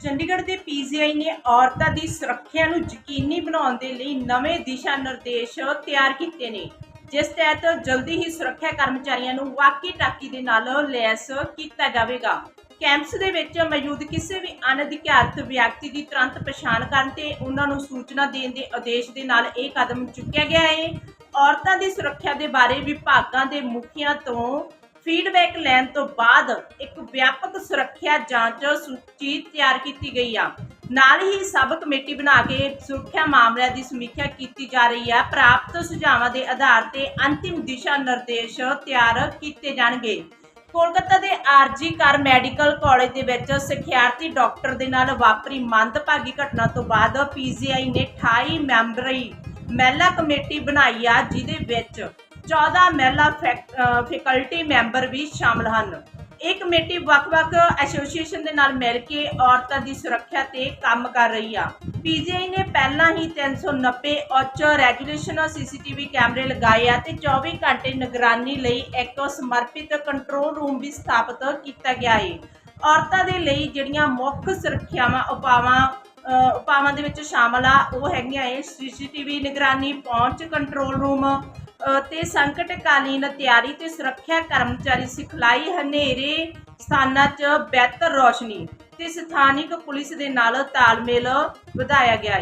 ਚੰਡੀਗੜ੍ਹ ਦੇ ਪੀਜੀਆਈ ਨੇ ਔਰਤਾਂ ਦੀ ਸੁਰੱਖਿਆ ਨੂੰ ਯਕੀਨੀ ਬਣਾਉਣ ਦੇ ਲਈ ਨਵੇਂ ਦਿਸ਼ਾ ਨਿਰਦੇਸ਼ ਤਿਆਰ ਕੀਤੇ ਨੇ। ਜਿਸ ਤਹਿਤ ਜਲਦੀ ਹੀ ਸੁਰੱਖਿਆ ਕਰਮਚਾਰੀਆਂ ਨੂੰ ਵਾਕੀ ਟਾਕੀ ਦੇ ਨਾਲ ਲੈਸ ਕੀਤਾ ਜਾਵੇਗਾ। ਕੈਂਪਸ ਦੇ ਵਿੱਚ ਮੌਜੂਦ ਕਿਸੇ ਵੀ ਅਣਅਧਿਕਾਰਤ ਵਿਅਕਤੀ ਦੀ ਤੁਰੰਤ ਪਛਾਣ ਕਰਨ ਤੇ ਉਹਨਾਂ ਨੂੰ ਸੂਚਨਾ ਦੇਣ ਦੇ ਆਦੇਸ਼ ਦੇ ਨਾਲ ਇਹ ਕਦਮ ਚੁੱਕਿਆ ਗਿਆ ਹੈ। ਔਰਤਾਂ ਦੀ ਸੁਰੱਖਿਆ ਦੇ ਬਾਰੇ ਵਿਭਾਗਾਂ ਦੇ ਮੁਖੀਆਂ ਤੋਂ ਫੀਡਬੈਕ ਲੈਣ ਤੋਂ ਬਾਅਦ ਇੱਕ ਵਿਆਪਕ ਸੁਰੱਖਿਆ ਜਾਂਚ ਸੂਚੀ ਤਿਆਰ ਕੀਤੀ ਗਈ ਆ। ਨਾਲ ਹੀ ਸਬ ਕਮੇਟੀ ਬਣਾ ਕੇ ਸੁਰੱਖਿਆ ਮਾਮਲਿਆਂ ਦੀ ਸਮੀਖਿਆ ਕੀਤੀ ਜਾ ਰਹੀ ਹੈ ਪ੍ਰਾਪਤ ਸੁਝਾਵਾਂ ਦੇ ਆਧਾਰ ਤੇ ਅੰਤਿਮ ਦਿਸ਼ਾ ਨਿਰਦੇਸ਼ ਤਿਆਰ ਕੀਤੇ ਜਾਣਗੇ। ਕੋਲਕਾਤਾ ਦੇ ਆਰਜੀ ਕਰ ਮੈਡੀਕਲ ਕਾਲਜ ਦੇ ਵਿੱਚ ਸਿਖਿਆਰਥੀ ਡਾਕਟਰ ਦੇ ਨਾਲ ਵਾਪਰੀ ਮੰਦਭਾਗੀ ਘਟਨਾ ਤੋਂ ਬਾਅਦ ਪੀਜੀਆਈ ਨੇ 28 ਮੈਂਬਰੀ ਮਹਿਲਾ ਕਮੇਟੀ ਬਣਾਈ ਆ, ਜਿਹਦੇ ਵਿੱਚ 14 ਮਹਿਲਾ ਫੈਕਲਟੀ ਮੈਂਬਰ ਵੀ ਸ਼ਾਮਲ ਹਨ। ਇਹ ਕਮੇਟੀ ਵੱਖ-ਵੱਖ ਐਸੋਸੀਏਸ਼ਨ ਦੇ ਨਾਲ ਮਿਲ ਕੇ ਔਰਤਾਂ ਦੀ ਸੁਰੱਖਿਆ ਤੇ ਕੰਮ ਕਰ ਰਹੀ ਆ। ਪੀਜੀਆਈ ਨੇ ਪਹਿਲਾਂ ਹੀ 390 ਉੱਚ ਰੈਗੂਲੇਸ਼ਨ ਸੀਸੀਟੀਵੀ ਕੈਮਰੇ ਲਗਾਏ ਆ ਤੇ 24 ਘੰਟੇ ਨਿਗਰਾਨੀ ਲਈ ਇੱਕ ਸਮਰਪਿਤ ਕੰਟਰੋਲ ਰੂਮ ਵੀ ਸਥਾਪਿਤ ਕੀਤਾ ਗਿਆ ਹੈ ਔਰਤਾਂ ਦੇ ਲਈ ਜਿਹੜੀਆਂ ਮੁੱਖ ਸੁਰੱਖਿਆਵਾਂ, ਉਪਾਵਾਂ ਉਪਾਵਾਂ ਦੇ ਵਿੱਚ ਸ਼ਾਮਲ ਆ, ਉਹ ਹੈਗੀਆਂ ਏ ਸੀਸੀਟੀਵੀ ਨਿਗਰਾਨੀ, ਪਹੁੰਚ ਕੰਟਰੋਲ ਰੂਮ ਤੇ ਸੰਕਟਕਾਲੀਨ ਤਿਆਰੀ ਤੇ ਸੁਰੱਖਿਆ ਕਰਮਚਾਰੀ ਸਿਖਲਾਈ ਹਨੇਰੇ ਸਥਾਨਾਂ 'ਚ ਬਿਹਤਰ ਰੋਸ਼ਨੀ ਤੇ ਸਥਾਨਿਕ ਪੁਲਿਸ ਦੇ ਨਾਲ ਤਾਲਮੇਲ ਵਧਾਇਆ ਗਿਆ ਹੈ।